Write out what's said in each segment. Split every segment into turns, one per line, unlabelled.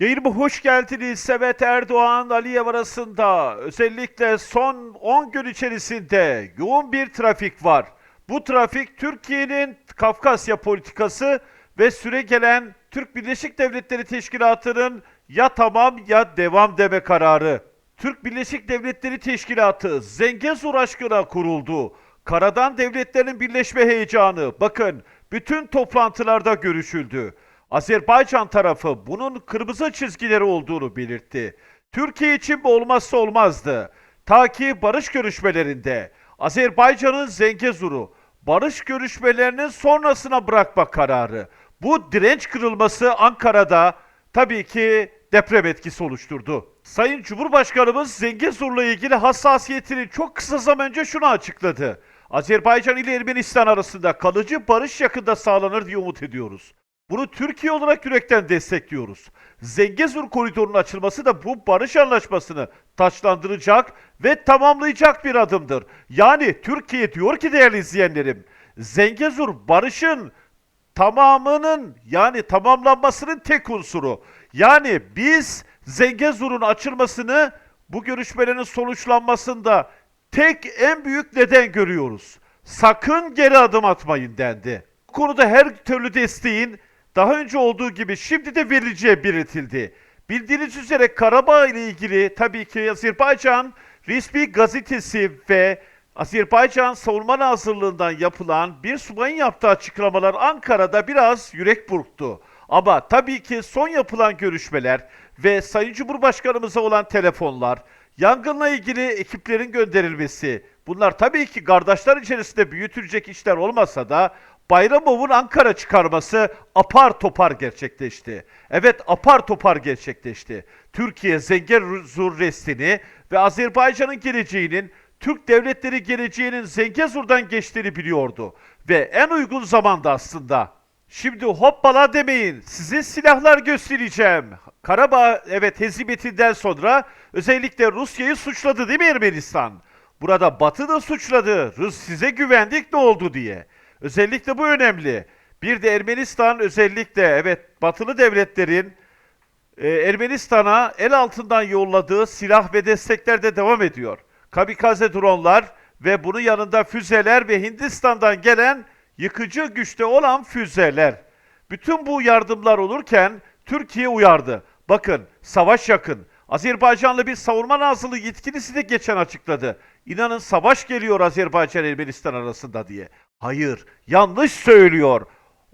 Yayınıma hoş geldiniz. Sevet Erdoğan, Aliyev arasında özellikle son 10 gün içerisinde yoğun bir trafik var. Bu trafik Türkiye'nin Kafkasya politikası ve süre gelen Türk Birleşik Devletleri Teşkilatı'nın ya tamam ya devam deme kararı. Türk Birleşik Devletleri Teşkilatı Zengezur aşkına kuruldu. Karadan devletlerin birleşme heyecanı. Bakın bütün toplantılarda görüşüldü. Azerbaycan tarafı bunun kırmızı çizgileri olduğunu belirtti. Türkiye için bu olmazsa olmazdı. Ta ki barış görüşmelerinde Azerbaycan'ın Zengezur'u barış görüşmelerinin sonrasına bırakma kararı. Bu direnç kırılması Ankara'da tabii ki deprem etkisi oluşturdu. Sayın Cumhurbaşkanımız Zengezur'la ilgili hassasiyetini çok kısa zaman önce şunu açıkladı. Azerbaycan ile Ermenistan arasında kalıcı barış yakında sağlanır diye umut ediyoruz. Bunu Türkiye olarak yürekten destekliyoruz. Zengezur koridorunun açılması da bu barış anlaşmasını taçlandıracak ve tamamlayacak bir adımdır. Yani Türkiye diyor ki değerli izleyenlerim, Zengezur barışın tamamının yani tamamlanmasının tek unsuru. Yani biz Zengezur'un açılmasını bu görüşmelerin sonuçlanmasında tek en büyük neden görüyoruz. Sakın geri adım atmayın dendi. Bu konuda her türlü desteğin daha önce olduğu gibi şimdi de verileceği belirtildi. Bildiğiniz üzere Karabağ ile ilgili tabii ki Azerbaycan resmi gazetesi ve Azerbaycan Savunma Nazırlığından yapılan bir subayın yaptığı açıklamalar Ankara'da biraz yürek burktu. Ama tabii ki son yapılan görüşmeler ve Sayın Cumhurbaşkanımıza olan telefonlar, yangınla ilgili ekiplerin gönderilmesi, bunlar tabii ki kardeşler içerisinde büyütülecek işler olmasa da Bayramov'un Ankara çıkarması apar topar gerçekleşti. Evet apar topar gerçekleşti. Türkiye Zengezur restini ve Azerbaycan'ın geleceğinin Türk devletleri geleceğinin Zengezur'dan geçtiğini biliyordu. Ve en uygun zamanda aslında. Şimdi hoppala demeyin. Size silahlar göstereceğim. Karabağ evet hezimetinden sonra özellikle Rusya'yı suçladı değil mi Ermenistan? Burada Batı da suçladı. Rus size güvendik ne oldu diye. Özellikle bu önemli. Bir de Ermenistan özellikle evet batılı devletlerin e, Ermenistan'a el altından yolladığı silah ve destekler de devam ediyor. Kamikaze dronlar ve bunun yanında füzeler ve Hindistan'dan gelen yıkıcı güçte olan füzeler. Bütün bu yardımlar olurken Türkiye uyardı. Bakın savaş yakın. Azerbaycanlı bir savunma nazırlığı yetkilisi de geçen açıkladı. İnanın savaş geliyor Azerbaycan Ermenistan arasında diye. Hayır, yanlış söylüyor.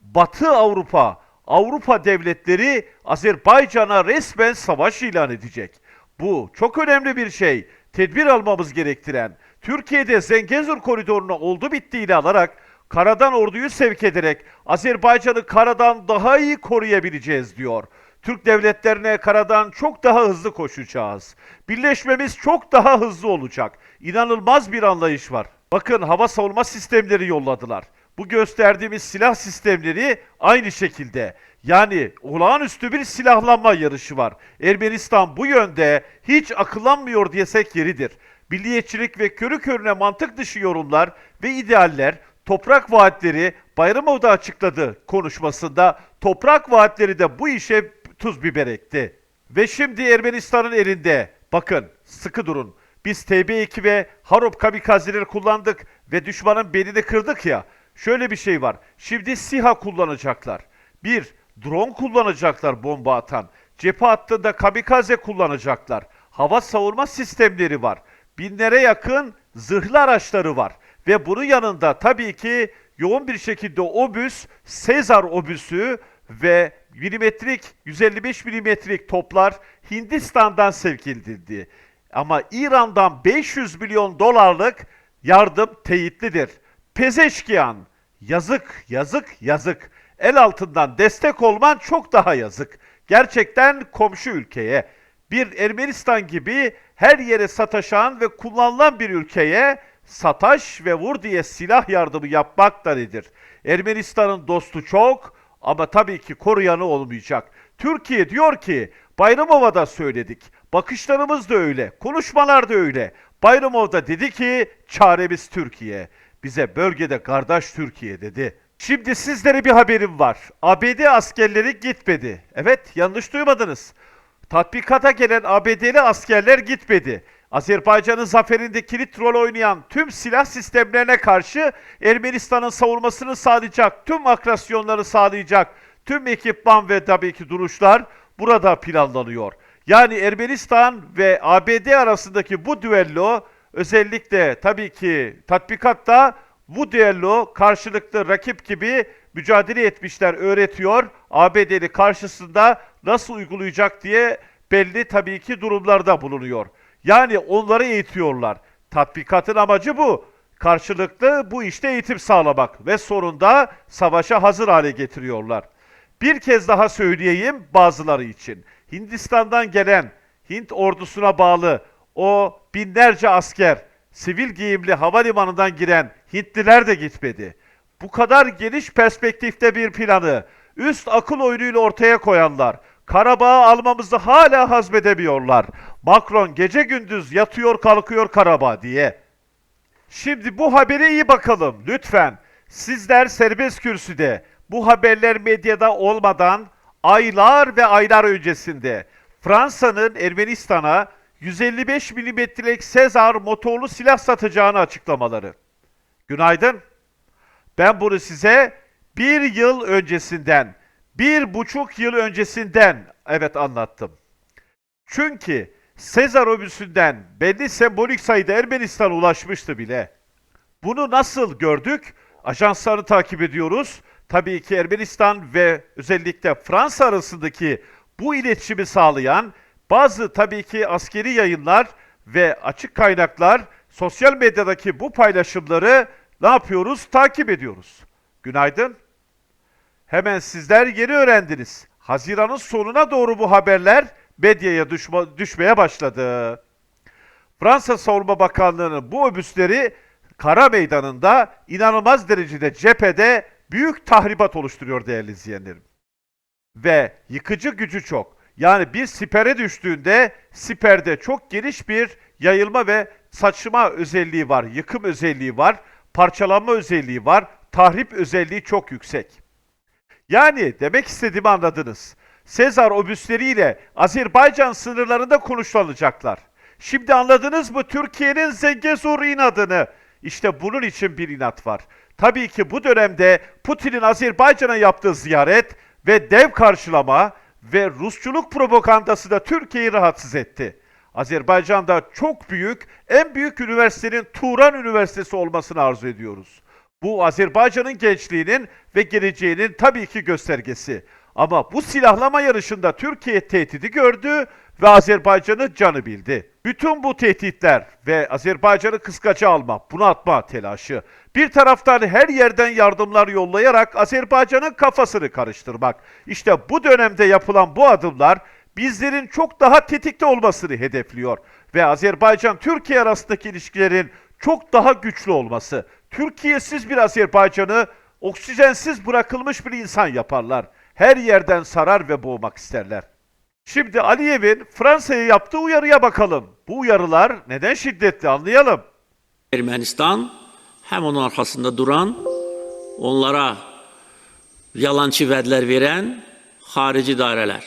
Batı Avrupa, Avrupa devletleri Azerbaycan'a resmen savaş ilan edecek. Bu çok önemli bir şey. Tedbir almamız gerektiren. Türkiye'de Zengezur koridoruna oldu bittiğini alarak karadan orduyu sevk ederek Azerbaycan'ı karadan daha iyi koruyabileceğiz diyor. Türk devletlerine karadan çok daha hızlı koşacağız. Birleşmemiz çok daha hızlı olacak. İnanılmaz bir anlayış var. Bakın hava savunma sistemleri yolladılar. Bu gösterdiğimiz silah sistemleri aynı şekilde. Yani olağanüstü bir silahlanma yarışı var. Ermenistan bu yönde hiç akıllanmıyor diyesek yeridir. Milliyetçilik ve körü körüne mantık dışı yorumlar ve idealler toprak vaatleri Bayramov'da açıkladı konuşmasında. Toprak vaatleri de bu işe tuz biber ekti. Ve şimdi Ermenistan'ın elinde. Bakın sıkı durun. Biz TB2 ve Harop kamikazeleri kullandık ve düşmanın belini kırdık ya. Şöyle bir şey var. Şimdi SİHA kullanacaklar. Bir, drone kullanacaklar bomba atan. Cephe hattında kamikaze kullanacaklar. Hava savunma sistemleri var. Binlere yakın zırhlı araçları var. Ve bunun yanında tabii ki yoğun bir şekilde obüs, Sezar obüsü ve milimetrik 155 milimetrik toplar Hindistan'dan sevk edildi. Ama İran'dan 500 milyon dolarlık yardım teyitlidir. Pezeşkiyan, yazık, yazık, yazık. El altından destek olman çok daha yazık. Gerçekten komşu ülkeye, bir Ermenistan gibi her yere sataşan ve kullanılan bir ülkeye sataş ve vur diye silah yardımı yapmak da nedir? Ermenistan'ın dostu çok ama tabii ki koruyanı olmayacak. Türkiye diyor ki Bayramova'da söyledik. Bakışlarımız da öyle, konuşmalar da öyle. Bayramov da dedi ki çaremiz Türkiye. Bize bölgede kardeş Türkiye dedi. Şimdi sizlere bir haberim var. ABD askerleri gitmedi. Evet, yanlış duymadınız. Tatbikata gelen ABD'li askerler gitmedi. Azerbaycan'ın zaferinde kilit rol oynayan tüm silah sistemlerine karşı Ermenistan'ın savunmasını sağlayacak, tüm akrasyonları sağlayacak, tüm ekipman ve tabii ki duruşlar burada planlanıyor. Yani Ermenistan ve ABD arasındaki bu düello özellikle tabii ki tatbikatta bu düello karşılıklı rakip gibi mücadele etmişler öğretiyor. ABD'li karşısında nasıl uygulayacak diye belli tabii ki durumlarda bulunuyor. Yani onları eğitiyorlar. Tatbikatın amacı bu. Karşılıklı bu işte eğitim sağlamak ve sonunda savaşa hazır hale getiriyorlar. Bir kez daha söyleyeyim bazıları için. Hindistan'dan gelen Hint ordusuna bağlı o binlerce asker, sivil giyimli havalimanından giren Hintliler de gitmedi. Bu kadar geniş perspektifte bir planı üst akıl oyunuyla ortaya koyanlar, Karabağ'ı almamızı hala hazmedemiyorlar. Macron gece gündüz yatıyor kalkıyor Karabağ diye. Şimdi bu habere iyi bakalım lütfen. Sizler serbest kürsüde bu haberler medyada olmadan aylar ve aylar öncesinde Fransa'nın Ermenistan'a 155 milimetrelik Sezar motorlu silah satacağını açıklamaları. Günaydın. Ben bunu size bir yıl öncesinden, bir buçuk yıl öncesinden evet anlattım. Çünkü Sezar obüsünden belli sembolik sayıda Ermenistan'a ulaşmıştı bile. Bunu nasıl gördük? Ajansları takip ediyoruz. Tabii ki Ermenistan ve özellikle Fransa arasındaki bu iletişimi sağlayan bazı tabii ki askeri yayınlar ve açık kaynaklar sosyal medyadaki bu paylaşımları ne yapıyoruz? Takip ediyoruz. Günaydın. Hemen sizler yeni öğrendiniz. Haziran'ın sonuna doğru bu haberler medyaya düşma- düşmeye başladı. Fransa Savunma Bakanlığı'nın bu obüsleri kara meydanında inanılmaz derecede cephede büyük tahribat oluşturuyor değerli izleyenlerim. Ve yıkıcı gücü çok. Yani bir sipere düştüğünde siperde çok geniş bir yayılma ve saçma özelliği var, yıkım özelliği var, parçalanma özelliği var, tahrip özelliği çok yüksek. Yani demek istediğimi anladınız. Sezar obüsleriyle Azerbaycan sınırlarında konuşlanacaklar. Şimdi anladınız mı Türkiye'nin Zengezur inadını? İşte bunun için bir inat var. Tabii ki bu dönemde Putin'in Azerbaycan'a yaptığı ziyaret ve dev karşılama ve Rusçuluk propagandası da Türkiye'yi rahatsız etti. Azerbaycan'da çok büyük, en büyük üniversitenin Turan Üniversitesi olmasını arzu ediyoruz. Bu Azerbaycan'ın gençliğinin ve geleceğinin tabii ki göstergesi. Ama bu silahlama yarışında Türkiye tehdidi gördü ve Azerbaycan'ı canı bildi. Bütün bu tehditler ve Azerbaycan'ı kıskaca alma, bunu atma telaşı. Bir taraftan her yerden yardımlar yollayarak Azerbaycan'ın kafasını karıştırmak. İşte bu dönemde yapılan bu adımlar bizlerin çok daha tetikte olmasını hedefliyor. Ve Azerbaycan-Türkiye arasındaki ilişkilerin çok daha güçlü olması. Türkiye'siz bir Azerbaycan'ı oksijensiz bırakılmış bir insan yaparlar. Her yerden sarar ve boğmak isterler. Şimdi Aliyev'in Fransa'ya yaptığı uyarıya bakalım. Bu uyarılar neden şiddetli anlayalım.
Ermənistan həm onun arxasında duran, onlara yalançı vədlər verən xarici dairələr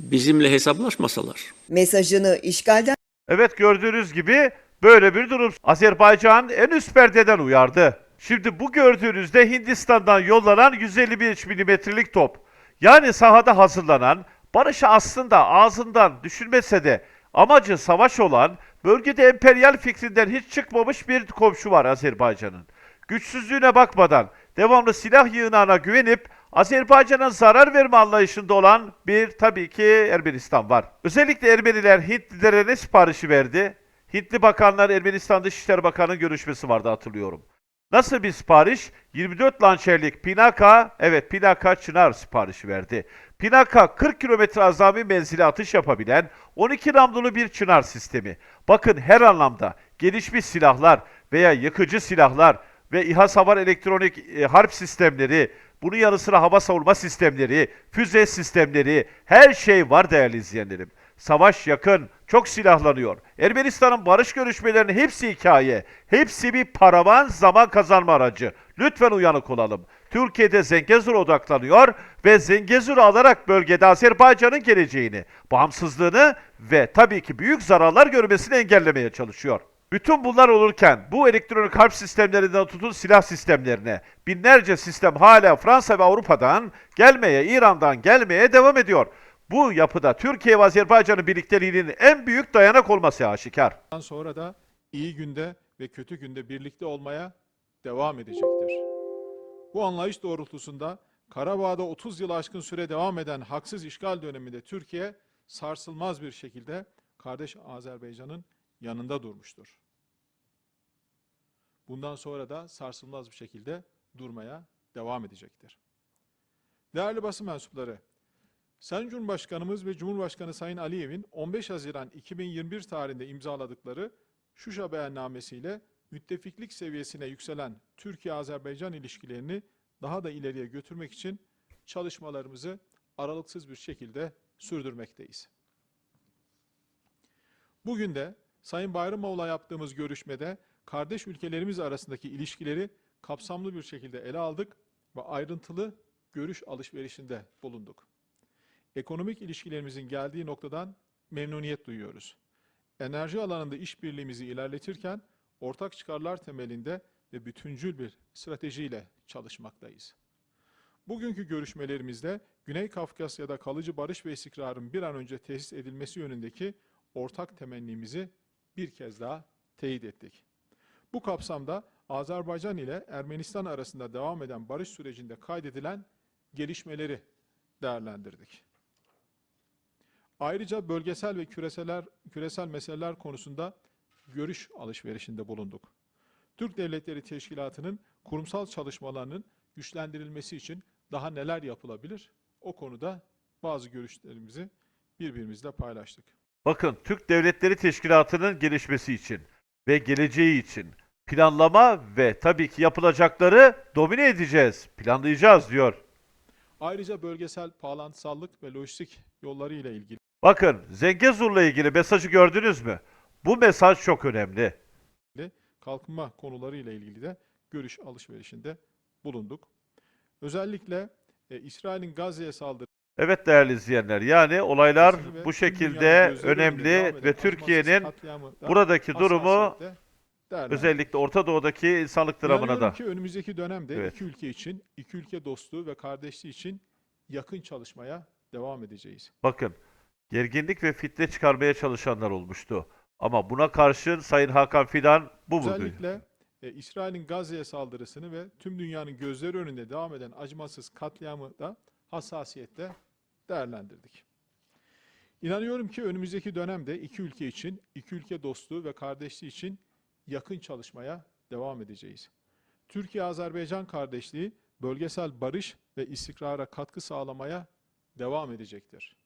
bizimlə hesablaşmasalar,
Mesajını işgalden
Evet gördüğünüz gibi böyle bir durum. Azerbaycan en üst perdeden uyardı. Şimdi bu gördüğünüzde Hindistan'dan yollanan 155 milimetrelik top. Yani sahada hazırlanan, barışı aslında ağzından düşünmese de amacı savaş olan, bölgede emperyal fikrinden hiç çıkmamış bir komşu var Azerbaycan'ın. Güçsüzlüğüne bakmadan devamlı silah yığınağına güvenip Azerbaycan'a zarar verme anlayışında olan bir tabii ki Ermenistan var. Özellikle Ermeniler Hintlilere ne siparişi verdi? Hintli bakanlar Ermenistan Dışişleri Bakanı'nın görüşmesi vardı hatırlıyorum. Nasıl bir sipariş? 24 lançerlik Pinaka, evet Pinaka Çınar siparişi verdi. Pinaka 40 kilometre azami menzili atış yapabilen 12 namlulu bir Çınar sistemi. Bakın her anlamda gelişmiş silahlar veya yıkıcı silahlar ve İHA savar elektronik e, harp sistemleri, bunun yanı sıra hava savunma sistemleri, füze sistemleri, her şey var değerli izleyenlerim. Savaş yakın, çok silahlanıyor. Ermenistan'ın barış görüşmelerinin hepsi hikaye. Hepsi bir paravan zaman kazanma aracı. Lütfen uyanık olalım. Türkiye'de Zengezur'a odaklanıyor ve Zengezur'u alarak bölgede Azerbaycan'ın geleceğini, bağımsızlığını ve tabii ki büyük zararlar görmesini engellemeye çalışıyor. Bütün bunlar olurken bu elektronik harp sistemlerinden tutun silah sistemlerine binlerce sistem hala Fransa ve Avrupa'dan gelmeye, İran'dan gelmeye devam ediyor. Bu yapıda Türkiye ve Azerbaycan'ın birlikteliğinin en büyük dayanak olması aşikar.
Sonra da iyi günde ve kötü günde birlikte olmaya devam edecektir. Bu anlayış doğrultusunda Karabağ'da 30 yıl aşkın süre devam eden haksız işgal döneminde Türkiye sarsılmaz bir şekilde kardeş Azerbaycan'ın yanında durmuştur. Bundan sonra da sarsılmaz bir şekilde durmaya devam edecektir. Değerli basın mensupları, Sayın Cumhurbaşkanımız ve Cumhurbaşkanı Sayın Aliyev'in 15 Haziran 2021 tarihinde imzaladıkları Şuşa beyannamesiyle müttefiklik seviyesine yükselen Türkiye-Azerbaycan ilişkilerini daha da ileriye götürmek için çalışmalarımızı aralıksız bir şekilde sürdürmekteyiz. Bugün de Sayın Bayramoğlu'la yaptığımız görüşmede kardeş ülkelerimiz arasındaki ilişkileri kapsamlı bir şekilde ele aldık ve ayrıntılı görüş alışverişinde bulunduk. Ekonomik ilişkilerimizin geldiği noktadan memnuniyet duyuyoruz. Enerji alanında işbirliğimizi ilerletirken ortak çıkarlar temelinde ve bütüncül bir stratejiyle çalışmaktayız. Bugünkü görüşmelerimizde Güney Kafkasya'da kalıcı barış ve istikrarın bir an önce tesis edilmesi yönündeki ortak temennimizi bir kez daha teyit ettik. Bu kapsamda Azerbaycan ile Ermenistan arasında devam eden barış sürecinde kaydedilen gelişmeleri değerlendirdik. Ayrıca bölgesel ve küreseler, küresel meseleler konusunda görüş alışverişinde bulunduk. Türk Devletleri Teşkilatı'nın kurumsal çalışmalarının güçlendirilmesi için daha neler yapılabilir? O konuda bazı görüşlerimizi birbirimizle paylaştık.
Bakın Türk Devletleri Teşkilatı'nın gelişmesi için ve geleceği için planlama ve tabii ki yapılacakları domine edeceğiz, planlayacağız diyor.
Ayrıca bölgesel bağlantısallık ve lojistik yolları ile ilgili
Bakın Zengezur'la ilgili mesajı gördünüz mü? Bu mesaj çok önemli.
kalkınma konuları ile ilgili de görüş alışverişinde bulunduk. Özellikle e, İsrail'in Gazze'ye saldırı
Evet değerli izleyenler yani olaylar
ve
bu
dünyanın
şekilde
gözleri önünde
önemli
eden
ve Türkiye'nin
katliamı da
buradaki durumu
değerlendirdik.
özellikle Orta Doğu'daki insanlık dramına
İnanıyorum
da.
ki önümüzdeki dönemde
Evet.
iki ülke için, iki ülke dostluğu ve kardeşliği için yakın çalışmaya devam edeceğiz.
Bakın gerginlik ve fitne çıkarmaya çalışanlar olmuştu. Ama buna karşın Sayın Hakan Fidan bu bugün.
Özellikle e, İsrail'in Gazze'ye saldırısını ve tüm dünyanın gözleri önünde devam eden acımasız katliamı da hassasiyetle değerlendirdik. İnanıyorum ki önümüzdeki dönemde iki ülke için, iki ülke dostluğu ve kardeşliği için yakın çalışmaya devam edeceğiz. Türkiye-Azerbaycan kardeşliği bölgesel barış ve istikrara katkı sağlamaya devam edecektir.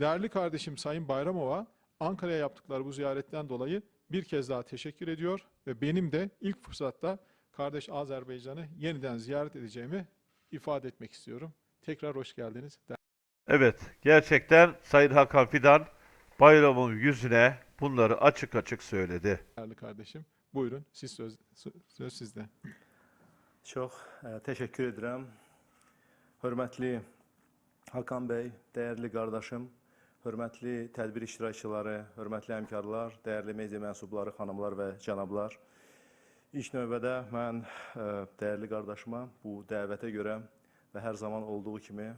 Değerli kardeşim Sayın Bayramova, Ankara'ya yaptıkları bu ziyaretten dolayı bir kez daha teşekkür ediyor ve benim de ilk fırsatta kardeş Azerbaycan'ı yeniden ziyaret edeceğimi ifade etmek istiyorum. Tekrar hoş geldiniz.
Evet gerçekten Sayın Hakan Fidan bayramın yüzüne bunları açık açık söyledi.
Değerli kardeşim. Buyurun siz söz, söz sizde.
Çox ə, təşəkkür edirəm. Hörmətli Hakan bəy, dəyərli qardaşım, hörmətli tədbir iştirakçıları, hörmətli həmkarlar, dəyərli media mənsubları, xanımlar və cənablar. İlk növbədə mən ə, dəyərli qardaşıma bu dəvətə görə və hər zaman olduğu kimi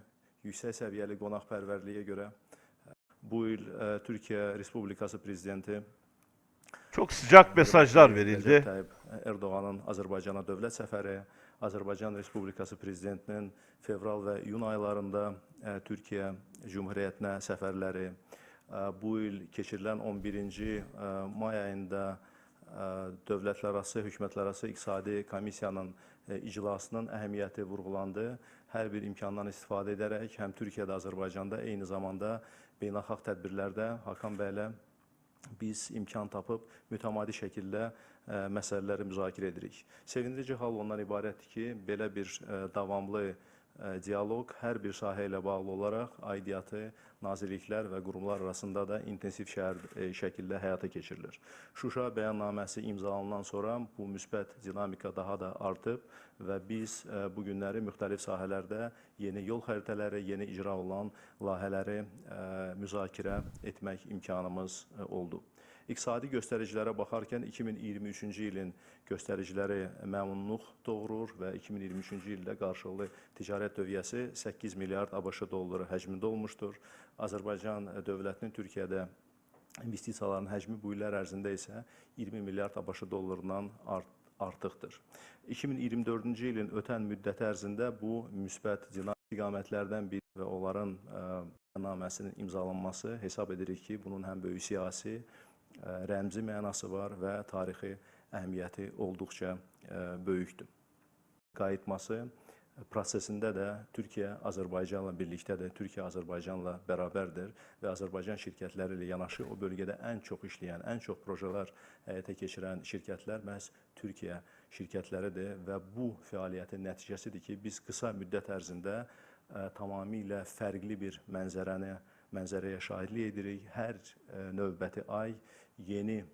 yüksək səviyyəli qonaqpərvərliyə görə ə, bu il ə, Türkiyə Respublikası prezidenti
Çok sıcak mesajlar verildi.
Tayyip Erdoğan'ın Azərbaycana dövlət səfəri, Azərbaycan Respublikası prezidentinin fevral və iyun aylarında ə, Türkiyə Cümhuriyyətinə səfərləri, ə, bu il keçirilən 11-ci ə, may ayında dövlətlərarası, hökumətlərarası iqtisadi komissiyanın iclasının əhəmiyyəti vurğulandı. Hər bir imkandan istifadə edərək həm Türkiyədə, Azərbaycanda eyni zamanda beynəlxalq tədbirlərdə Hakan bəylə biz imkan tapıb mütəmadi şəkildə məsələləri müzakirə edirik. Sevindirici hal ondan ibarətdir ki, belə bir davamlı dialoq hər bir sahə ilə bağlı olaraq aidiyyatı nazirliklər və qurumlar arasında da intensiv şəhər şəkildə həyata keçirilir. Şuşa bəyannaməsi imzalanan sonra bu müsbət dinamika daha da artıb və biz bu günləri müxtəlif sahələrdə yeni yol xəritələri, yeni icra olunan layihələri müzakirə etmək imkanımız oldu. İqtisadi göstəricilərə baxarkən 2023-cü ilin göstəriciləri məmnunluq doğurur və 2023-cü ildə qarşılıqlı ticarət dövriyyəsi 8 milyard ABŞ dolları həcmində olmuşdur. Azərbaycan dövlətinin Türkiyədə investisiyaların həcmi bu illər ərzində isə 20 milyard ABŞ dollarından art artıqdır. 2024-cü ilin ötən müddəti ərzində bu müsbət istiqamətlərdən biri və onların ə, bəyannaməsinin imzalanması hesab edirik ki, bunun həm böyük siyasi, rəmzi mənası var və tarixi əhəmiyyəti olduqca böyükdür. Qayıtması prosesində də Türkiyə Azərbaycanla birlikdədir. Türkiyə Azərbaycanla bərabərdir və Azərbaycan şirkətləri ilə yanaşı o bölgədə ən çox işləyən, ən çox projelər həyata keçirən şirkətlər məhz Türkiyə şirkətləridir və bu fəaliyyətin nəticəsidir ki, biz qısa müddət ərzində ə, tamamilə fərqli bir mənzərəni mənzərəyə şahidlik edirik. Hər ə, növbəti ay yeni ə,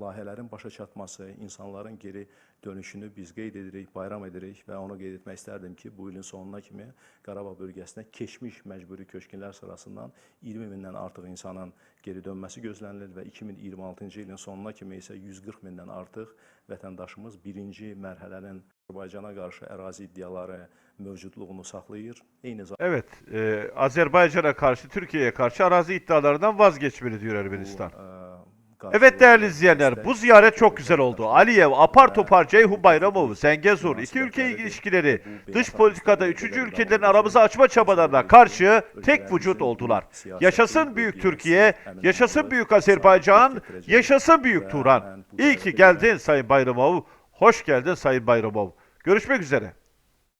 layihələrin başa çatması, insanların geri dönüşünü biz qeyd edirik, bayram edirik və onu qeyd etmək istərdim ki, bu ilin sonuna kimi Qarabağ bölgəsinə keçmiş məcburi köçkünlər sırasından 20 mindən artıq insanın geri dönməsi gözlənilir və 2026-cı ilin sonuna kimi isə 140 mindən artıq vətəndaşımız birinci mərhələnin Azərbaycana qarşı ərazi iddiaları mövcudluğunu saxlayır. Eyni zamanda
Evet, e, Azerbaycan'a karşı, Türkiye'ye karşı arazi iddialarından vazgeçmeli diyor Ermenistan. Evet değerli izleyenler bu ziyaret çok güzel oldu. Aliyev, apar topar Ceyhun Bayramov, Zengezur iki ülke ilişkileri dış politikada üçüncü ülkelerin aramızı açma çabalarına karşı tek vücut oldular. Yaşasın Büyük Türkiye, yaşasın Büyük Azerbaycan, yaşasın Büyük Turan. İyi ki geldin Sayın Bayramov, hoş geldin Sayın Bayramov. Görüşmek üzere.